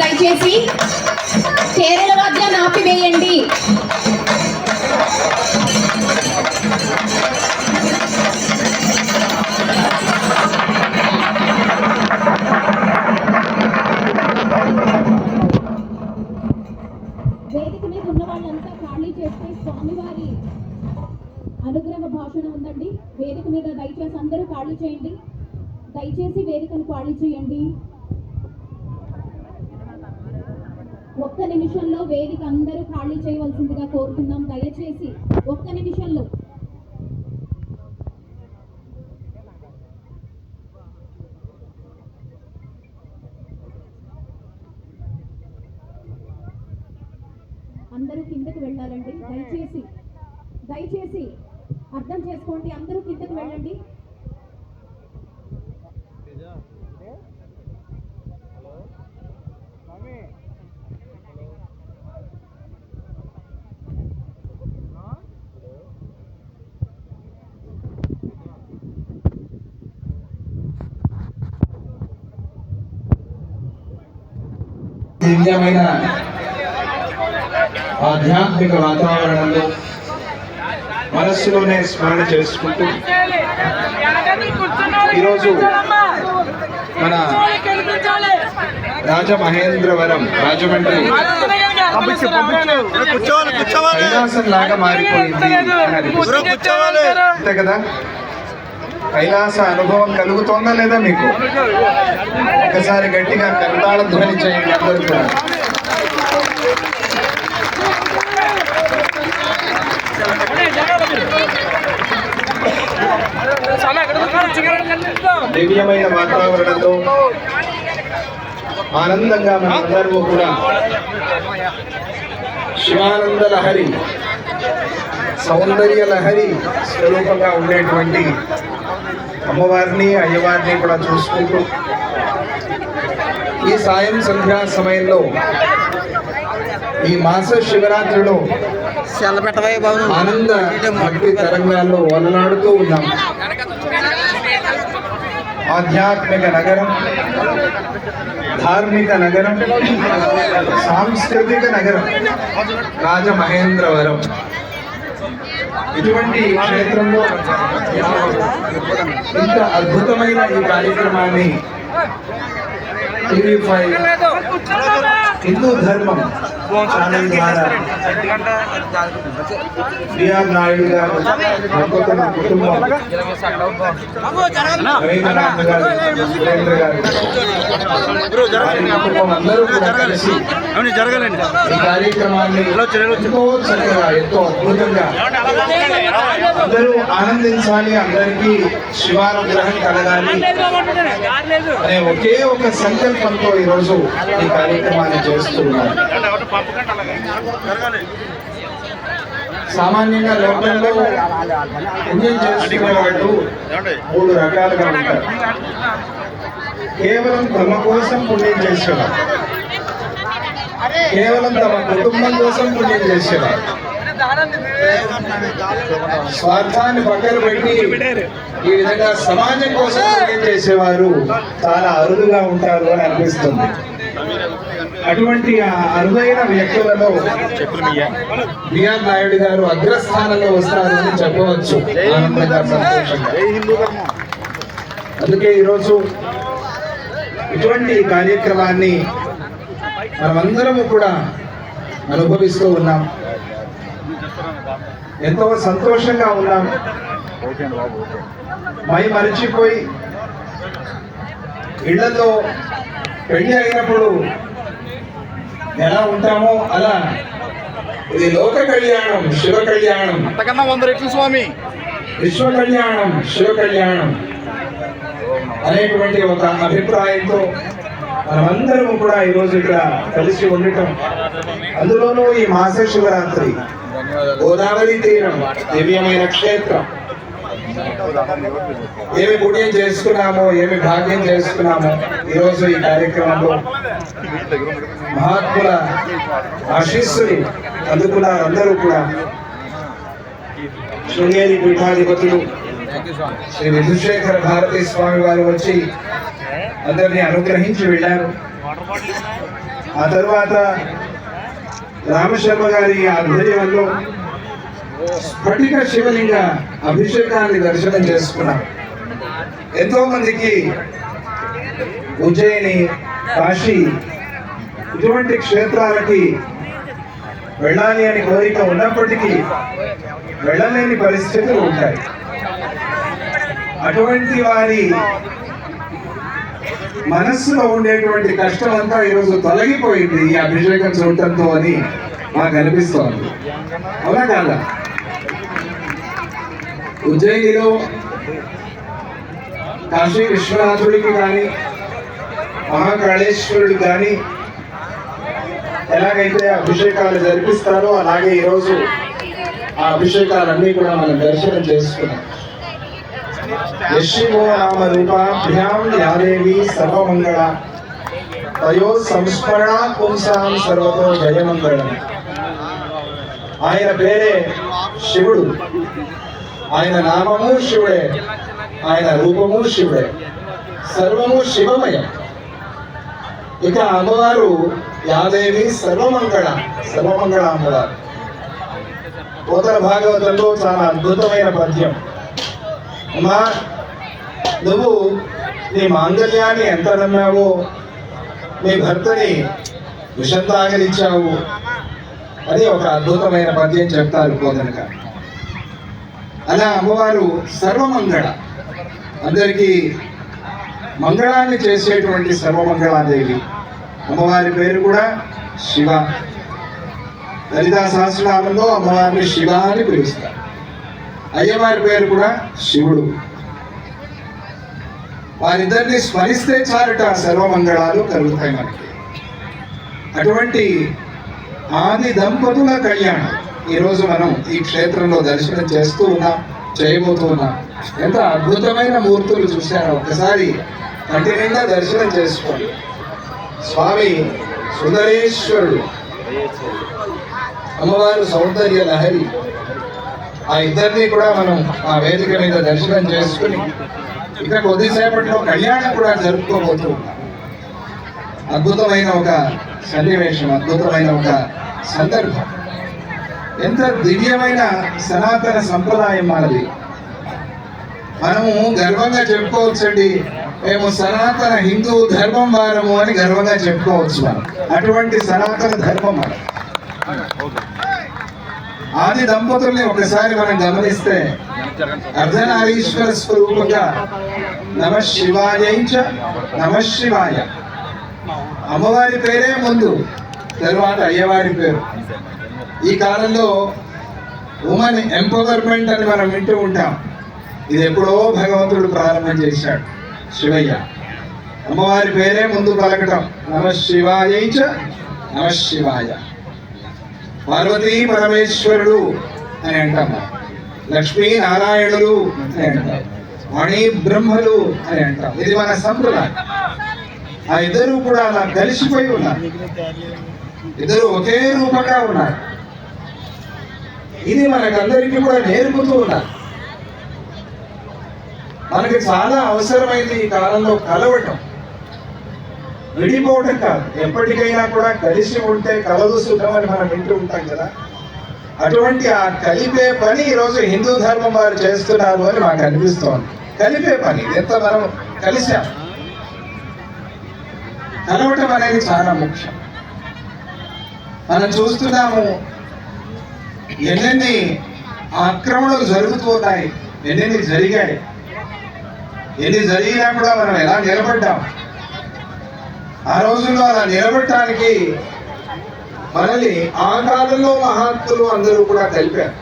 దయచేసి కేరళ వాద్యాన్ని ఆపివేయండి. వేదిక మీద ఉన్న వాళ్ళంతా ఖాళీ చేస్తే స్వామివారి అనుగ్రహ భాషణ ఉందండి. వేదిక మీద దయచేసి అందరూ ఖాళీ చేయండి. దయచేసి వేదికను ఖాళీ చేయండి. ఒక్క నిమిషంలో వేదిక అందరూ ఖాళీ చేయవలసిందిగా కోరుతున్నాం. దయచేసి ఒక్క నిమిషంలో. అందరూ కిందకి వెళ్ళాలండి. దయచేసి దయచేసి అర్థం చేసుకోండి. అందరూ కిందకి వెళ్ళండి. దివ్యమైన ఆధ్యాత్మిక వాతావరణంలో మనస్సులోనే స్మరణ చేసుకుంటూ ఈరోజు మన రాజమహేంద్రవరం రాజమండ్రి కైలాసం లాగా మారిపోయింది అంతే కదా? కైలాస అనుభవం కలుగుతోందా లేదా మీకు? ఒకసారి గట్టిగా కరతాళ ధ్వని చేయండి అందరూ కూడా. దివ్యమైన వాతావరణంలో ఆనందంగా మనందరూ కూడా శివానంద లహరి సౌందర్య లహరి స్వరూపంగా ఉండేటువంటి అమ్మవారిని అయ్యవారిని కూడా చూసుకుంటూ ఈ సాయం సంధ్యా సమయంలో ఈ మాస శివరాత్రిలో ఆనంద భక్తి తరంగాల్లో వలనాడుతూ ఉన్నాం. ఆధ్యాత్మిక నగరం ధార్మిక నగరం సాంస్కృతిక నగరం రాజమహేంద్రవరం. ఇటువంటి క్షేత్రంలో ఇంత అద్భుతమైన ఈ కార్యక్రమాన్ని టీవీ ఫైవ్ హిందూ ధర్మం ఛానల్ ద్వారా బిఆర్ నాయుడు గారు దంపతుల కుటుంబం రవీంద్రనాథ్ గారు సురేంద్ర గారు వారి కుటుంబం అందరూ కూడా కలిసి ఈ కార్యక్రమాన్ని ఎంతో చక్కగా ఎంతో అద్భుతంగా అందరూ ఆనందించాలి అందరికీ శివానుగ్రహం కలగాలి. అనే ఒకే ఒక సంకల్పంతో ఈరోజు ఈ కార్యక్రమాన్ని చేస్తున్నారు. సామాన్యంగా లోకంలో పుణ్యం చేసుకునే వాళ్ళు మూడు రకాలుగా ఉంటారు. కేవలం తమ కోసం పుణ్యం చేసేవారు. కేవలం తమ కుటుంబం కోసం పుణ్యం చేసేవారు. స్వార్థాన్ని పక్కన పెట్టి ఈ విధంగా సమాజం కోసం చేసేవారు చాలా అరుదుగా ఉంటారు అని అనిపిస్తుంది. అటువంటి అరుదైన వ్యక్తులలో బిఆర్ నాయుడు గారు అగ్రస్థానంలో వస్తారు అని చెప్పవచ్చు. అందుకే ఈరోజు ఇటువంటి కార్యక్రమాన్ని మనమందరము కూడా అనుభవిస్తూ ఉన్నాం. ఎంతో సంతోషంగా ఉన్నాం మై మరిచిపోయి ఇళ్ళలో పెళ్ళి అయినప్పుడు ఎలా ఉంటామో అలా ఇది లోక కళ్యాణం శివ కళ్యాణం. అంతకన్నా వంద రెట్లు స్వామి. విశ్వ కళ్యాణం శివ కళ్యాణం అనేటువంటి ఒక అభిప్రాయంతో మనమందరం కూడా ఈరోజు ఇక్కడ కలిసి ఉండటం. అందులోనూ ఈ మాస శివరాత్రి. గోదావరి తీరం దివ్యమైన క్షేత్రం. ఏమి పుణ్యం చేసుకున్నామో ఏమి భాగ్యం చేసుకున్నామో ఈరోజు ఈ కార్యక్రమంలో. మహాత్ముల ఆశీస్సుని అందుకున్నారు అందరూ కూడా. శృంగేరి పీఠాధిపతులు శ్రీ విధుశేఖర భారతీ స్వామి వారు వచ్చి అందరినీ అనుగ్రహించి వెళ్ళారు. ఆ తర్వాత రామశర్మ గారి ఆధ్వర్యంలో స్ఫటిక శివలింగ అభిషేకాన్ని దర్శనం చేసుకున్నాం ఎంతో మందికి ఉజ్జయిని కాశీ ఇటువంటి క్షేత్రాలకి వెళ్ళాలి అని కోరిక ఉన్నప్పటికీ వెళ్ళలేని పరిస్థితులు ఉంటాయి. అటువంటి వారి మనస్సులో ఉండేటువంటి కష్టం అంతా ఈరోజు తొలగిపోయింది ఈ అభిషేకం చూడటంతో అని మాకు అనిపిస్తోంది. అవునా కాదా? ఉజ్జయినిలో కాశీ విశ్వనాథుడికి కానీ మహాకాళేశ్వరుడు కానీ ఎలాగైతే అభిషేకాలు జరిపిస్తారో అలాగే ఈరోజు ఆ అభిషేకాలన్నీ కూడా మనం దర్శనం చేసుకున్నాం. యశివో నామ రూపాభ్యాం యాదేవి సర్వమంగళ. తయో సంస్మరణ పుంసాం సర్వతో జయమంగళం. ఆయన పేరే శివుడు. ఆయన నామము శివుడే. ఆయన రూపము శివుడే. సర్వము శివమయం. ఇక అమ్మవారు యాదేవి సర్వమంగళ. సర్వమంగళ అమ్మవారు. పోతన భాగవతంలో చాలా అద్భుతమైన పద్యం. అమ్మా నువ్వు నీ మాంగళ్యాన్ని ఎంత నమ్మావో నీ భర్తని విషం తాగనిచ్చావు అని ఒక అద్భుతమైన పద్యం చెప్తారు పోతనక. అలా అమ్మవారు సర్వమంగళ. అందరికీ మంగళాన్ని చేసేటువంటి సర్వమంగళాదేవి. అమ్మవారి పేరు కూడా శివ. లలితా సహస్రనామంలో అమ్మవారిని శివ అని పిలుస్తారు. అయ్యవారి పేరు కూడా శివుడు. వారిద్దరిని స్మరిస్తే చాలుట సర్వమంగళాలు కలుగుతాయి మనకి. అటువంటి ఆది దంపతుల కళ్యాణం ఈరోజు మనం ఈ క్షేత్రంలో దర్శనం చేస్తూ ఉన్నాం చేయబోతూ ఉన్నాం. ఎంత అద్భుతమైన మూర్తులు చూశారో ఒకసారి కంటి నిండా దర్శనం చేసుకోండి. స్వామి సుందరేశ్వరుడు అమ్మవారు సౌందర్య లహరి ఆ ఇద్దరిని కూడా మనం ఆ వేదిక మీద దర్శనం చేసుకుని ఇక్కడ కొద్దిసేపట్లో కళ్యాణం కూడా జరుపుకోబోతూ ఉన్నాం అద్భుతమైన ఒక సన్నివేశం అద్భుతమైన ఒక సందర్భం. ఎంత దివ్యమైన సనాతన సంప్రదాయం మనది మనము గర్వంగా చెప్పుకోవచ్చండి. మేము సనాతన హిందూ ధర్మం వారము అని గర్వంగా చెప్పుకోవచ్చు మనం. అటువంటి సనాతన ధర్మం మనం. ఆది దంపతుల్ని ఒకసారి మనం గమనిస్తే అర్ధనారీశ్వర స్వరూపంగా నమ శివాయ నమ శివాయ. అమ్మవారి పేరే ముందు తరువాత అయ్యవారి పేరు. ఈ కాలంలో ఉమెన్ ఎంపవర్మెంట్ అని మనం వింటూ ఉంటాం. ఇది ఎప్పుడో భగవంతుడు ప్రారంభం చేశాడు శివయ్య. అమ్మవారి పేరే ముందు పలకటం నమ శివాయ నమ శివాయ. పార్వతీ పరమేశ్వరుడు అని అంటాం లక్ష్మీ నారాయణులు అని అంటాం మణి బ్రహ్మలు అని అంటాం ఇది మన సంప్రదాయం. ఆ ఇద్దరు కూడా అలా కలిసిపోయి ఉన్నారు. ఇద్దరు ఒకే రూపంగా ఉన్నారు. ఇది మనకందరికీ కూడా నేర్పుతూ ఉన్నారు. మనకి చాలా అవసరమైంది ఈ కాలంలో కలవటం. విడిపోవడం కాదు. ఎప్పటికైనా కూడా కలిసి ఉంటే కలదు సుఖం అని మనం వింటూ ఉంటాం కదా. అటువంటి ఆ కలిపే పని ఈరోజు హిందూ ధర్మం వారు చేస్తున్నారు అని మాకు అనిపిస్తోంది. కలిపే పని ఎంత మనం కలిసాం కలవటం అనేది చాలా ముఖ్యం. మనం చూస్తున్నాము ఎన్నెన్ని ఆక్రమణలు జరుగుతున్నాయి ఎన్నెన్ని జరిగాయి. ఎన్ని జరిగినా కూడా మనం ఎలా నిలబడ్డాం? ఆ రోజుల్లో అలా నిలబెట్టడానికి మనల్ని ఆ కాలంలో మహాత్ములు అందరూ కూడా కలిపారు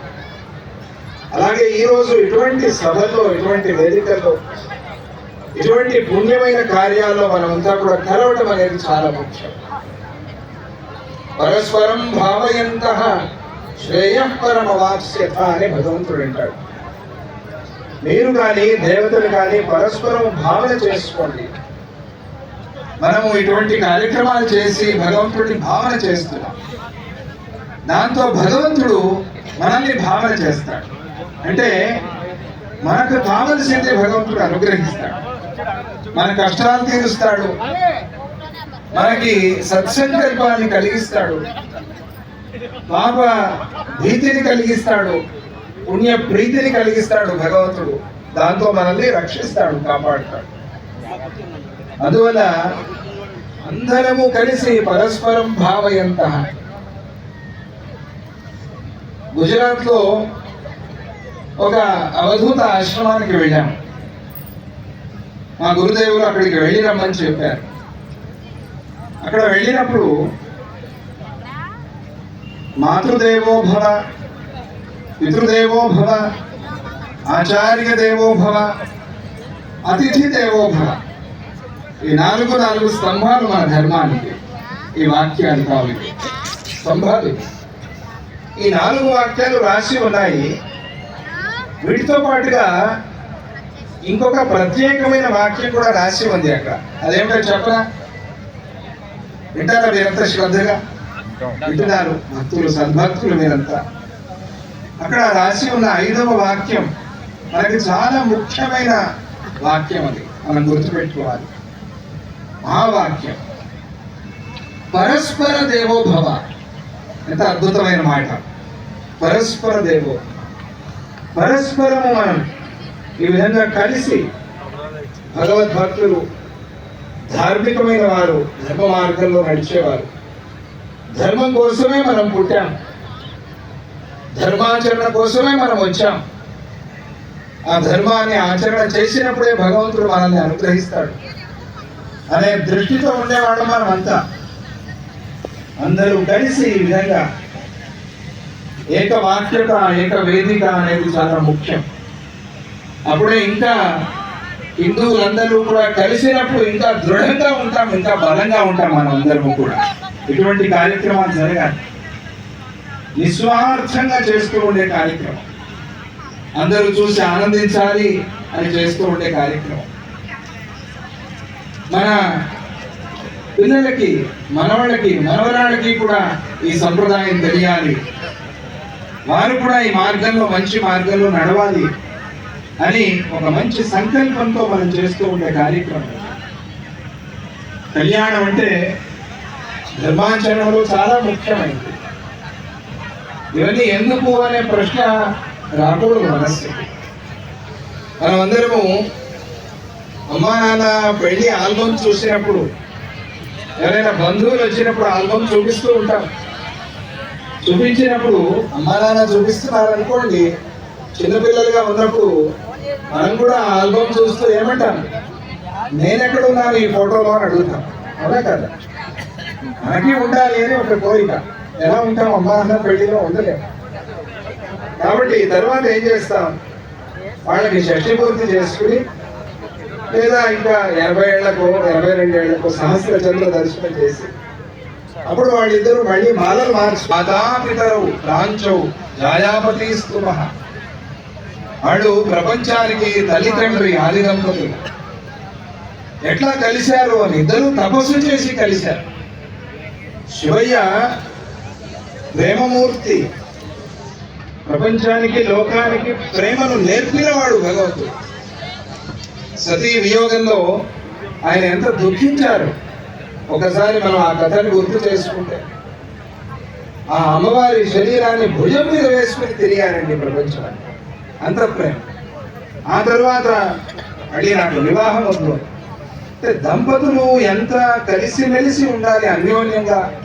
అలాగే ఈ రోజు ఇటువంటి సభల్లో ఇటువంటి వేదికల్లో ఇటువంటి పుణ్యమైన కార్యాల్లో మనమంతా కూడా కలవటం అనేది చాలా ముఖ్యం. పరస్పరం భావయంత శ్రేయపరమ వాత్స్యత అని భగవంతుడు అంటాడు. మీరు కానీ దేవతలు కానీ పరస్పరం భావన చేసుకోండి. మనము ఇటువంటి కార్యక్రమాలు చేసి భగవంతుడిని భావన చేస్తున్నాం. దాంతో భగవంతుడు మనల్ని భావన చేస్తాడు. అంటే మనకు కావలసింది భగవంతుడు అనుగ్రహిస్తాడు. మన కష్టాలు తీరుస్తాడు. మనకి సత్సంకల్పాన్ని కలిగిస్తాడు. పాప భీతిని కలిగిస్తాడు. పుణ్య ప్రీతిని కలిగిస్తాడు భగవంతుడు. దాంతో మనల్ని రక్షిస్తాడు కాపాడుతాడు. అందువల్ల అందరము కలిసి పరస్పరం భావయంత. గుజరాత్లో ఒక అవధూత ఆశ్రమానికి వెళ్ళాము మా గురుదేవులు అక్కడికి వెళ్ళి రమ్మని చెప్పారు. అక్కడ వెళ్ళినప్పుడు మాతృదేవో భవ పితృదేవో భవ ఆచార్య దేవో భవ అతిథి దేవో భవ ఈ నాలుగు నాలుగు స్తంభాలు మన ధర్మానికి. ఈ వాక్యాలు కావు స్తంభాలు. ఈ నాలుగు వాక్యాలు రాసి ఉన్నాయి. వీటితో పాటుగా ఇంకొక ప్రత్యేకమైన వాక్యం కూడా రాసి ఉంది అక్కడ. అదేమిటో చెప్పరా వింటారా మీరంతా శ్రద్ధగా? వింటున్నారు. భక్తులు సద్భక్తులు మీరంతా. అక్కడ రాసి ఉన్న ఐదవ వాక్యం మనకి చాలా ముఖ్యమైన వాక్యం అది. మనం గుర్తుపెట్టుకోవాలి. ఆ వాక్యం పరస్పర దేవో భవ. ఎంత అద్భుతమైన మాట. పరస్పర దేవో. పరస్పరము మనం ఈ విధంగా కలిసి భగవద్భక్తులు ధార్మికమైన వారు ధర్మ మార్గంలో నడిచేవారు. ధర్మం కోసమే మనం పుట్టాం. ధర్మాచరణ కోసమే మనం వచ్చాం. ఆ ధర్మాన్ని ఆచరణ చేసినప్పుడే భగవంతుడు మనల్ని అనుగ్రహిస్తాడు. అనే దృష్టితో ఉండేవాళ్ళం మనం అంతా అందరూ కలిసి ఈ విధంగా ఏకవాక్యత ఏక వేదిక అనేది చాలా ముఖ్యం. అప్పుడే ఇంకా హిందువులందరూ కూడా కలిసినప్పుడు ఇంకా దృఢంగా ఉంటాం ఇంకా బలంగా ఉంటాం మనం అందరము కూడా. ఇటువంటి కార్యక్రమాలు జరగాలి. నిస్వార్థంగా చేస్తూ ఉండే కార్యక్రమం. అందరూ చూసి ఆనందించాలి అని చేస్తూ ఉండే కార్యక్రమం. మన పిల్లలకి మనవాళ్ళకి మనవరాళ్ళకి కూడా ఈ సంప్రదాయం తెలియాలి. వారు కూడా ఈ మార్గంలో మంచి మార్గంలో నడవాలి అని ఒక మంచి సంకల్పంతో మనం చేస్తూ ఉండే కార్యక్రమం. కళ్యాణం అంటే ధర్మాచరణలో చాలా ముఖ్యమైనది. ఇవన్నీ ఎందుకు అనే ప్రశ్న రాకూడదు మనస్సు మనమందరము అమ్మా నాన్న పెళ్ళి ఆల్బమ్ చూసినప్పుడు ఎవరైనా బంధువులు వచ్చినప్పుడు ఆల్బమ్ చూపిస్తూ ఉంటాం. చూపించినప్పుడు అమ్మా నాన్న చూపిస్తున్నారు అనుకోండి చిన్నపిల్లలుగా ఉన్నప్పుడు మనం కూడా ఆల్బమ్ చూస్తూ ఏమంటాం? నేను ఎక్కడ ఉన్నాను ఈ ఫోటోలో? అని అడుగుతాం. అవునా కదా? మనకి ఉండాలి అని ఒక కోరిక. ఎలా ఉంటాం అమ్మా అన్న పెళ్ళిలో? ఉండలేము కాబట్టి తర్వాత ఏం చేస్తాం? వాళ్ళకి షష్టి పూర్తి చేసుకుని లేదా ఇంకా ఎనభై ఏళ్ళకు ఎనభై రెండు ఏళ్ళకు సహస్ర చంద్ర దర్శనం చేసి అప్పుడు వాళ్ళిద్దరూ మళ్ళీ మాలలు మార్చు మాతాపితరవు రాంచవు జాయాపతి స్తుమ. వాళ్ళు ప్రపంచానికి తల్లిదండ్రి ఆది దంపతులు. ఎట్లా కలిశారు అని ఇద్దరు తపస్సు చేసి కలిశారు. శివయ్య ప్రేమమూర్తి. ప్రపంచానికి లోకానికి ప్రేమను నేర్పినవాడు భగవంతుడు. సతీ వియోగంలో ఆయన ఎంత దుఃఖించారు? ఒకసారి మనం ఆ కథని గుర్తు చేసుకుంటే. ఆ అమ్మవారి శరీరాన్ని భుజం మీద వేసుకుని తిరిగారండి ప్రపంచాన్ని. అంత ప్రేమ. ఆ తర్వాత మళ్ళీ నాకు వివాహం వద్దు అంటే దంపతులు ఎంత కలిసిమెలిసి ఉండాలి అన్యోన్యంగా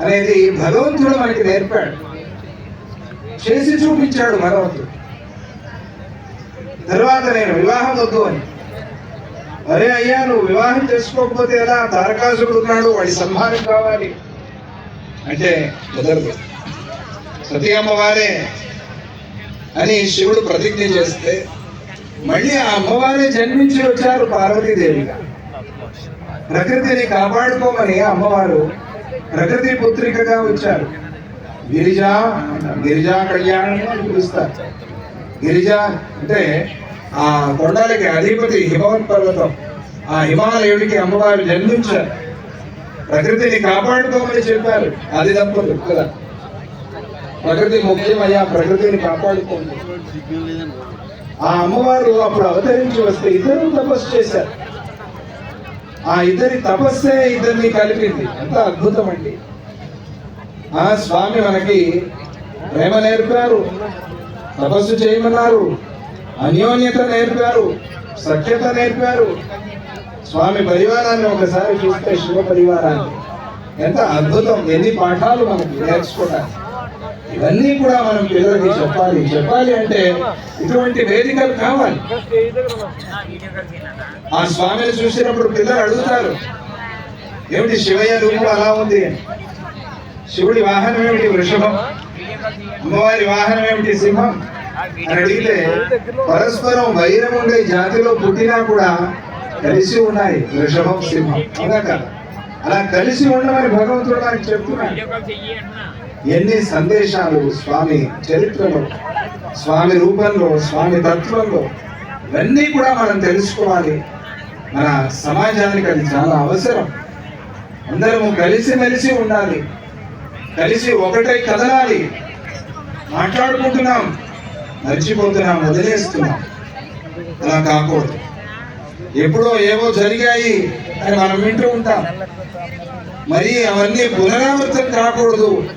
అనేది భగవంతుడు మనకి నేర్పాడు. చేసి చూపించాడు భగవంతుడు. తర్వాత నేను వివాహం వద్దు అని. అరే అయ్యా నువ్వు వివాహం చేసుకోకపోతే ఎలా? తారకాసుడు ఉన్నాడు వాడి సంహారం కావాలి. అంటే కుదరదు సతీ అమ్మవారే అని శివుడు ప్రతిజ్ఞ చేస్తే మళ్ళీ ఆ అమ్మవారే జన్మించి వచ్చారు పార్వతీదేవిగా. ప్రకృతిని కాపాడుకోమని అమ్మవారు ప్రకృతి పుత్రికగా వచ్చారు. గిరిజా గిరిజా కళ్యాణం అని పిలుస్తారు. గిరిజ అంటే ఆ కొండలకి అధిపతి హిమవత్ పర్వతం. ఆ హిమాలయుడికి అమ్మవారు జన్మించారు. ప్రకృతిని కాపాడుకోమని చెప్పారు. అది దంపతులు కదా? ప్రకృతి ముఖ్యమయ్యా ప్రకృతిని కాపాడుకోండి. ఆ అమ్మవారు అప్పుడు అవతరించి వస్తే ఇద్దరు తపస్సు చేశారు. ఆ ఇద్దరి తపస్సే ఇద్దరిని కలిపింది. ఎంత అద్భుతం అండి ఆ స్వామి మనకి ప్రేమ నేర్పారు. తపస్సు చేయమన్నారు. అన్యోన్యత నేర్పారు. సఖ్యత నేర్పారు. స్వామి పరివారాన్ని ఒకసారి చూస్తే శివ పరివారాన్ని. ఎంత అద్భుతం. ఎన్ని పాఠాలు మనకి నేర్చుకోవడానికి ఇవన్నీ కూడా మనం పిల్లలకి చెప్పాలి. చెప్పాలి అంటే ఇటువంటి వేదికలు కావాలి. ఆ స్వామిని చూసినప్పుడు పిల్లలు అడుగుతారు ఏమిటి శివయ్య రూపం అలా ఉంది? శివుడి వాహనం ఏమిటి వృషభం? అమ్మవారి వాహనం ఏమిటి సింహం? అని అడిగితే పరస్పరం వైరం ఉండే జాతిలో పుట్టినా కూడా కలిసి ఉన్నాయి వృషభం సింహం. అవునా కదా? అలా కలిసి ఉండమని భగవంతుడు మనకి చెప్తున్నాడు. ఎన్ని సందేశాలు స్వామి చరిత్రలో స్వామి రూపంలో స్వామి తత్వంలో ఇవన్నీ కూడా మనం తెలుసుకోవాలి. మన సమాజానికి అది చాలా అవసరం. అందరము కలిసిమెలిసి ఉండాలి. కలిసి ఒకటే కదలాలి. మాట్లాడుకుంటున్నాం. మర్చిపోతున్నాం వదిలేస్తున్నాం. అలా కాకూడదు. ఎప్పుడో ఏవో జరిగాయి అని మనం వింటూ ఉంటాం. మరి అవన్నీ పునరావృతం కాకూడదు.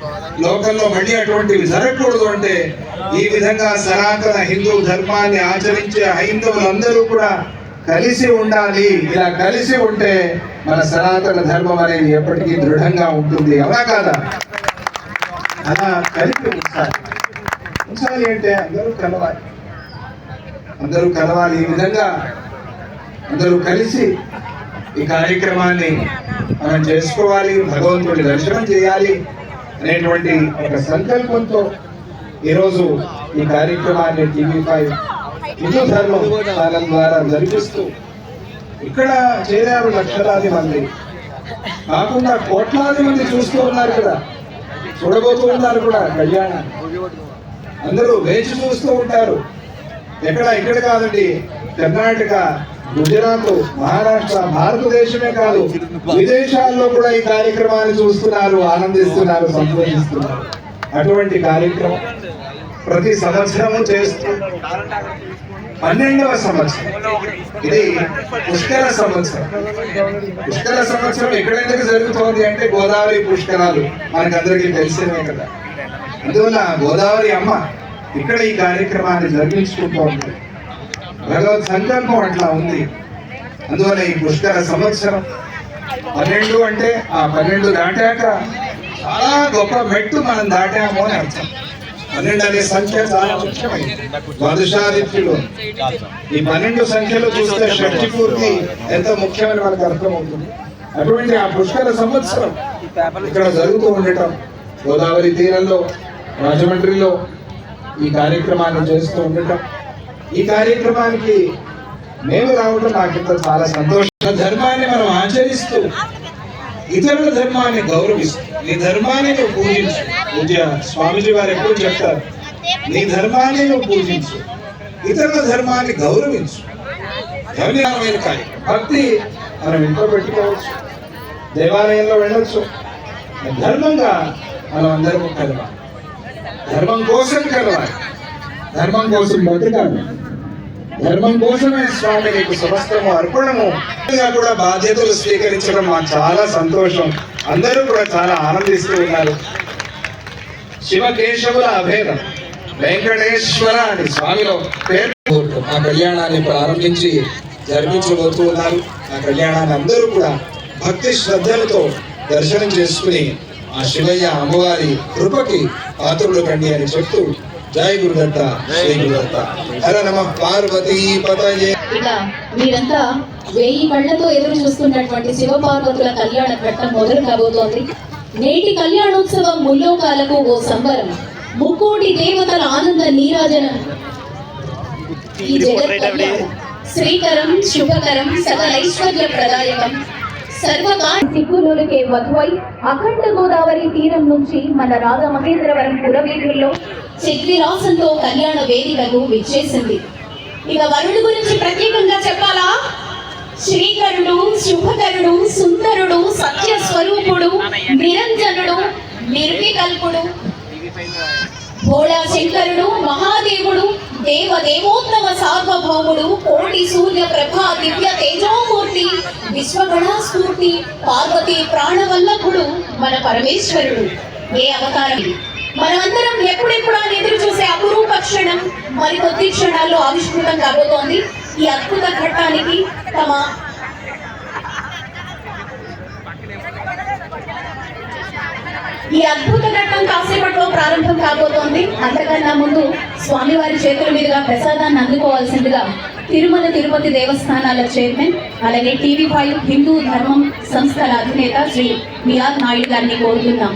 లోకంలో మళ్ళీ అటువంటివి జరగకూడదు అంటే ఈ విధంగా సనాతన హిందూ ధర్మాన్ని ఆచరించే హైందవులందరూ కూడా కలిసి ఉండాలి. ఇలా కలిసి ఉంటే మన సనాతన ధర్మం అనేది ఎప్పటికీ దృఢంగా ఉంటుంది. అవునా కాదా? అలా కలిపి ఉంచాలి. ఉంచాలి అంటే అందరూ కలవాలి. అందరూ కలవాలి ఈ విధంగా అందరూ కలిసి ఈ కార్యక్రమాన్ని మనం చేసుకోవాలి భగవంతుడి దర్శనం చేయాలి అనేటువంటి ఒక సంకల్పంతో ఈరోజు ఈ కార్యక్రమాన్ని టీవీ ఫైవ్ హిందూ ధర్మం ఛానల్ ద్వారా జరిపిస్తూ ఇక్కడ చేరారు లక్షలాది మంది. కాకుండా కోట్లాది మంది చూస్తూ ఉన్నారు కదా. చూడబోతూ ఉంటారు కూడా కళ్యాణాన్ని అందరూ వేచి చూస్తూ ఉంటారు. ఎక్కడ ఇక్కడ కాదండి కర్ణాటక గుజరాత్ మహారాష్ట్ర భారతదేశమే కాదు విదేశాల్లో కూడా ఈ కార్యక్రమాన్ని చూస్తున్నారు ఆనందిస్తున్నారు సంతోషిస్తున్నారు. అటువంటి కార్యక్రమం ప్రతి సంవత్సరము చేస్తూ పన్నెండవ సంవత్సరం. ఇది పుష్కర సంవత్సరం. పుష్కర సంవత్సరం ఎక్కడెందుకు జరుగుతోంది అంటే గోదావరి పుష్కరాలు మనకందరికీ తెలిసినవే కదా. అందువల్ల గోదావరి అమ్మ ఇక్కడ ఈ కార్యక్రమాన్ని జరిపించుకుంటోంది భగవత్ సంకల్పం అట్లా ఉంది. అందువల్ల ఈ పుష్కర సంవత్సరం పన్నెండు అంటే ఆ పన్నెండు దాటాక చాలా గొప్ప మెట్టు మనం దాటాము అని అర్థం. పన్నెండు అనే సంఖ్య చాలా ముఖ్యమైనది ద్వాదశాదిత్యులు ఈ పన్నెండు సంఖ్యలో చూస్తే షష్టి పూర్తి ఎంత ముఖ్యమని మనకు అర్థమవుతుంది. అటువంటి ఆ పుష్కర సంవత్సరం ఇక్కడ జరుగుతూ ఉండటం గోదావరి తీరంలో రాజమండ్రిలో ఈ కార్యక్రమాన్ని చేస్తూ ఉండటం. ఈ కార్యక్రమానికి మేము రావడం నాకింత చాలా సంతోషం. ధర్మాన్ని మనం ఆచరిస్తూ ఇతరుల ధర్మాన్ని గౌరవిస్తూ నీ ధర్మాన్ని నువ్వు పూజించు. పూజ స్వామిజీ వారు ఎప్పుడు చెప్తారు నీ ధర్మాన్ని నువ్వు పూజించు. ఇతరుల ధర్మాన్ని గౌరవించు. గౌరవమైన కార్యం. భక్తి మనం ఇంట్లో పెట్టుకోవచ్చు. దేవాలయంలో వెళ్ళొచ్చు. ధర్మంగా మనం అందరం కలవాలి. ధర్మం కోసం కలవాలి. ధర్మం కోసం బతకాలి. ధర్మం కోసమే స్వామి నీకు సమస్తము అర్పణము. కూడా బాధ్యతలు స్వీకరించడం మాకు చాలా సంతోషం. అందరూ కూడా చాలా ఆనందిస్తూ ఉన్నారు. శివకేశవుల అభేదం. వెంకటేశ్వర అని స్వామిలో పేరు ఆ కళ్యాణాన్ని ప్రారంభించి జరిపించబోతూ ఉన్నారు. ఆ కళ్యాణాన్ని అందరూ కూడా భక్తి శ్రద్ధలతో దర్శనం చేసుకుని ఆ శివయ్య అమ్మవారి కృపకి పాత్రులు కండి అని చెప్తూ జై గురుదత్త శ్రీ గురుదత్త. హర నమ పార్వతీ పతయే. ఇక మీరంతా వెయ్యి కళ్ళతో ఎదురు చూస్తున్నటువంటి శివపార్వతుల కళ్యాణ ఘట్టం మొదలు కాబోతోంది. నేటి కళ్యాణోత్సవం ముల్లోకాలకు ఓ సంబరం. ముక్కోటి దేవతల ఆనంద నీరాజనం. ఈ జగత్ కళ్యాణం శ్రీకరం శుభకరం సకల ఐశ్వర్య ప్రదాయకం. సర్వకాల వధువై అఖండ గోదావరి తీరం నుంచి మన రాజమహేంద్రవరం పురవీధుల్లో చక్రిరాసంతో కళ్యాణ వేదికకు విచ్చేసింది. ఇక వరుడు గురించి ప్రత్యేకంగా చెప్పాలా? శ్రీకరుడు శుభకరుడు సుందరుడు సత్య స్వరూపుడు నిరంజనుడు నిర్వికల్పుడు. భోళా శంకరుడు మహాదేవుడు దేవ దేవోత్తమ సార్వభౌముడు కోటి సూర్య ప్రభా దివ్య తేజోమూర్తి విశ్వగణ స్ఫూర్తి పార్వతి ప్రాణవల్లభుడు మన పరమేశ్వరుడు. ఏ అవతారం మనమందరం ఎప్పుడెప్పుడు అని ఎదురు చూసే అపురూప క్షణం మరి కొద్ది క్షణాల్లో ఆవిష్కృతం కాబోతోంది. ఈ అద్భుత ఘట్టానికి తమ ఈ అద్భుత ఘట్టం కాసేపట్లో ప్రారంభం కాబోతోంది. అంతకన్నా ముందు స్వామివారి చేతుల మీదుగా ప్రసాదాన్ని అందుకోవాల్సిందిగా తిరుమల తిరుపతి దేవస్థానాల చైర్మన్ అలాగే టీవీ ఫైవ్ హిందూ ధర్మం సంస్థల అధినేత శ్రీ మియాద్ నాయుడు గారిని కోరుతున్నాం.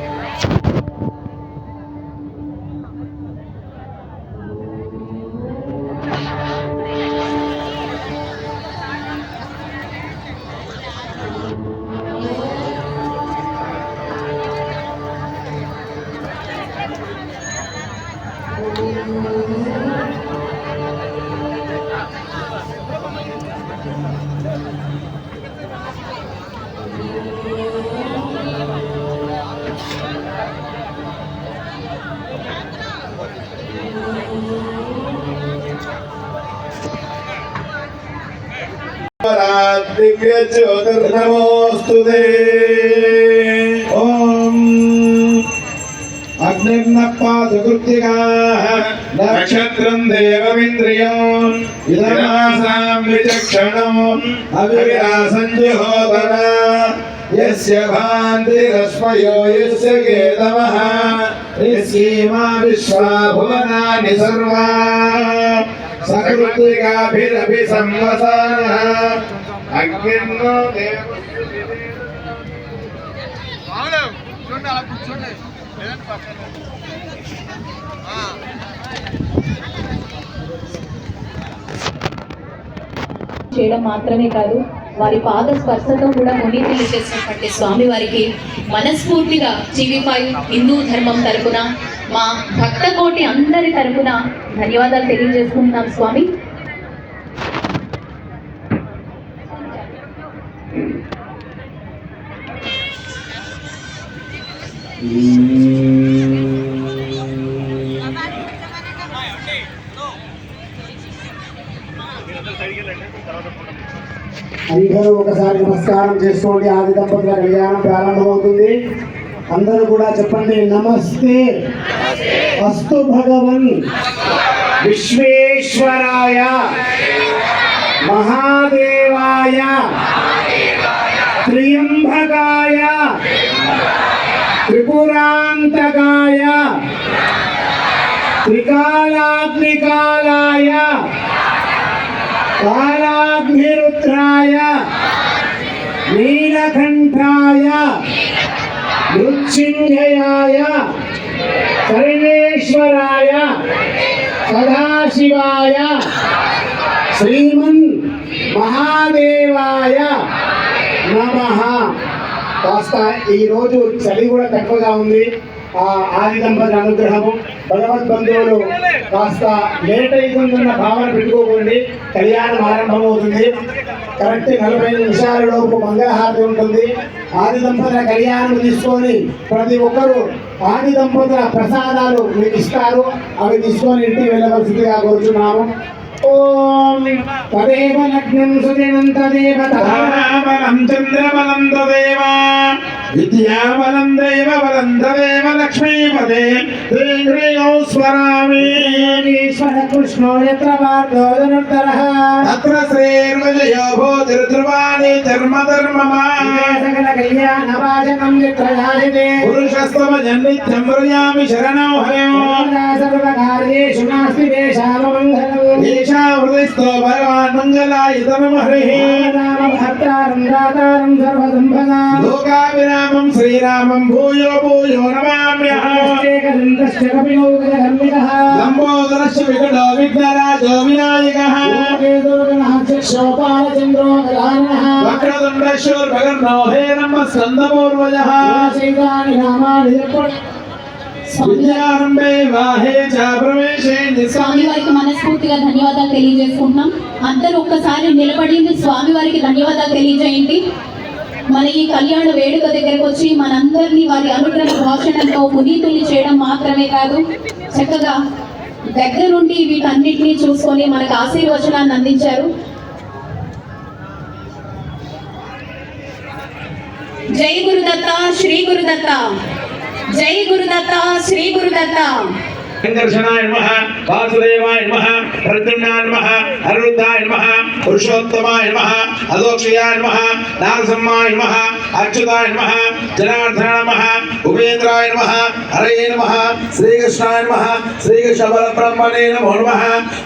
ज्योतिर्नमोऽस्तु ते ॐ अग्निर्नपादकृत्तिकाः नक्षत्रम् विचक्षणम् अविरासम् जुहोदर यस्य भान्तिरश्मयो यस्य केतवः यस्येमा विश्वा भुवनानि सर्वा सकृत्तिकाभिरभि संवसानः అగ్నిర్నో దేవ చూడండి అలా కూర్చోండి లేదంటే పక్కన చేయడం మాత్రమే కాదు వారి పాద స్పర్శతో కూడా మునీతులు చేసినటువంటి స్వామి వారికి మనస్ఫూర్తిగా జీవిపాయి హిందూ ధర్మం తరపున మా భక్త కోటి అందరి తరపున ధన్యవాదాలు తెలియజేసుకుంటున్నాం స్వామి. అందరూ నమస్కారం చేసుకోండి. ఆది దంపతుల కళ్యాణం ప్రారంభమవుతుంది. అందరూ కూడా చెప్పండి నమస్తే. అస్తు భగవన్. విశ్వేశ్వరాయ. మహాదేవాయ. త్రియంబకాయ త్రిపురాంతకాయ. త్రికాలాగ్నికాలాయ. కాలాగ్నిరుద్రాయ. నీలకంఠాయ మృత్యుంజయాయ సర్వేశ్వరాయ సదాశివాయ శ్రీమన్ మహాదేవాయ నమ కాస్త ఈరోజు చలి కూడా తక్కువగా ఉంది. ఆ ఆది దంపతి అనుగ్రహము భగవత్ బంధువులు కాస్త లేట్ అవుతుందన్న భావన పెట్టుకోకండి. కళ్యాణం ఆరంభమవుతుంది. కరెక్ట్ నలభై నిమిషాల లోపు మంగళహారతి ఉంటుంది. ఆది దంపతుల కళ్యాణం తీసుకొని ప్రతి ఒక్కరూ ఆది దంపతుల ప్రసాదాలు మీకు ఇస్తారు. అవి తీసుకొని ఇంటికి వెళ్ళవలసిందిగా కోరుచున్నాము. ఓం తదేవ లగ్నం సుదినం తదేవ తథా చంద్రబలం తదేవ విద్యాబలం దైవ బలం తదేవ లక్ష్మీపదే. హ్రీం స్వరామి ఈశ్వర కృష్ణో యత్ర ధనుర్ధరః తత్ర శ్రీర్విజయో భూతిర్ధ్రువాణి ధర్మ ధర్మమా సకల కళ్యాణ వాచనం యత్ర యాజతే పురుషస్తమ జన్నిత్యం వ్రజామి శరణం హయం సర్వకార్యేషు నాస్తి దేశామమంగళం ఈశా హృదయస్థో భగవాన్ మంగళాయుతనం హరి రామ భర్తారం దాతారం సర్వసంపదా లోకాభిరామం శ్రీరామం భూయో భూయో కపినౌకధర్మికः లంబోదరస్య వికటో విఘ్నరాజో వినాయకః. చక్షోపాలచంద్రో గదానః వక్రతుండ శూర్పకర్ణో హేరమ్మ స్కందపూర్వజః నామాని చెప్పండి స్వామి. వారికి మనస్ఫూర్తిగా ధన్యవాదాలు తెలియజేసుకుంటున్నాం. అందరూ ఒక్కసారి నిలబడి స్వామి వారికి ధన్యవాదాలు తెలియజేయండి. మన ఈ కళ్యాణ వేడుక దగ్గరకు వచ్చి మనందరినీ వారి అనుగ్రహ భాషణంతో పునీతుల్ని చేయడం మాత్రమే కాదు చక్కగా దగ్గరుండి వీటన్నిటిని చూసుకొని మనకు ఆశీర్వచనాన్ని అందించారు. జై గురుదత్త శ్రీ గురుదత్త. జై గురుదత్త శ్రీ గురుదత్త. సంకర్షణాయ నమః వాసుదేవాయ నమః ప్రద్యుమ్నాయ నమః అనిరుద్ధాయ నమః పురుషోత్తమాయ నమః అదోక్షయాయ నమః నారసింహాయ నమః అచ్యుతాయ నమః జనార్దన నమః ఉపేంద్రాయ నమః హరయే నమః శ్రీకృష్ణాయ నమః శ్రీకృష్ణ పరబ్రహ్మణే నమో నమః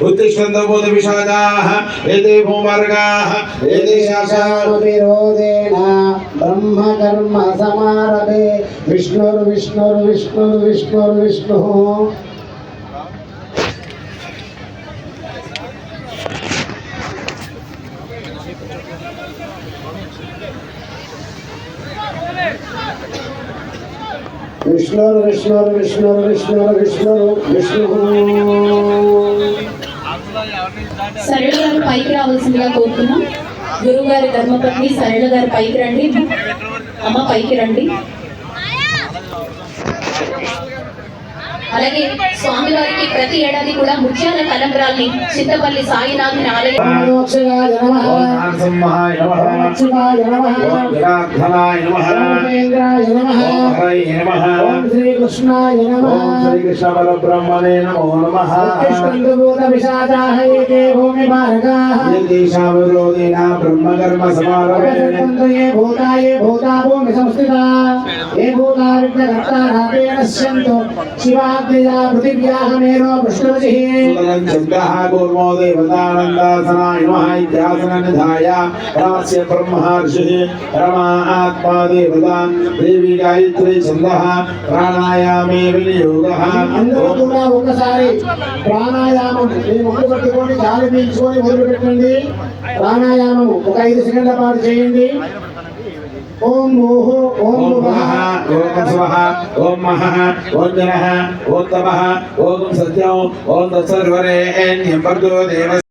ఉత్తిష్టంత బోధ విషాదాః ఏతే భూమార్గాః ఏతే శాసాః విరోధేన బ్రహ్మ కర్మ సమారభే విష్ణుర్ విష్ణు విష్ణుర్ విష్ణుర్ విష్ణుర్ విష్ణుర్ విష్ణు సరళ గారు పైకి రావాల్సిందిగా కోరుతున్నాం. గురువు గారి ధర్మపత్ని సరళ గారు పైకి రండి. అమ్మ పైకి రండి. అలాగే స్వామి వారికి ప్రతి ఏడాది కూడా ముత్యాల తలంబ్రాల్ని చింతపల్లి సాయినాథుని ఆలయం నమః. నమః శ్రీ నమః. ఓం జనార్దనాయ నమః ఉపేంద్రాయ నమః ఓం హరయే నమః ఓం శ్రీకృష్ణాయ నమః ఓం శ్రీకృష్ణ పరబ్రహ్మణే నమో నమః. ఉత్తిష్టంతు విషాదాః ఏతే భూమి మార్గాః యదీశావిరోధినా బ్రహ్మకర్మ సమారభే ఉపసర్పంతు ఏ భూతా ఏ భూతా భూమి సంస్థితా ఏ భూతా విఘ్నకర్తా రాతే నశ్యంతు శివాగ్నియా పృథివ్యాః మేనో విష్ణుజిః సుతరం చంద్రః కూర్మో దేవతానందాసనాయ నమః ఇత్యాసన నిధాయ రాస్య ప్రాణాయామే అందరూ కూడా ఒకసారి ప్రాణాయామం. మీ పట్టుకొని గాలి పీల్చుకొని మొదలు పెట్టండి. ప్రాణాయామం ఒక ఐదు సెకండ్ల పాటు చేయండి. ఓం ఓం ఓం ఓం స్వః ఓం మహః ఓం జనః ఓం సత్యం ఓం తత్సర్వరేణ్యం భర్గో దేవ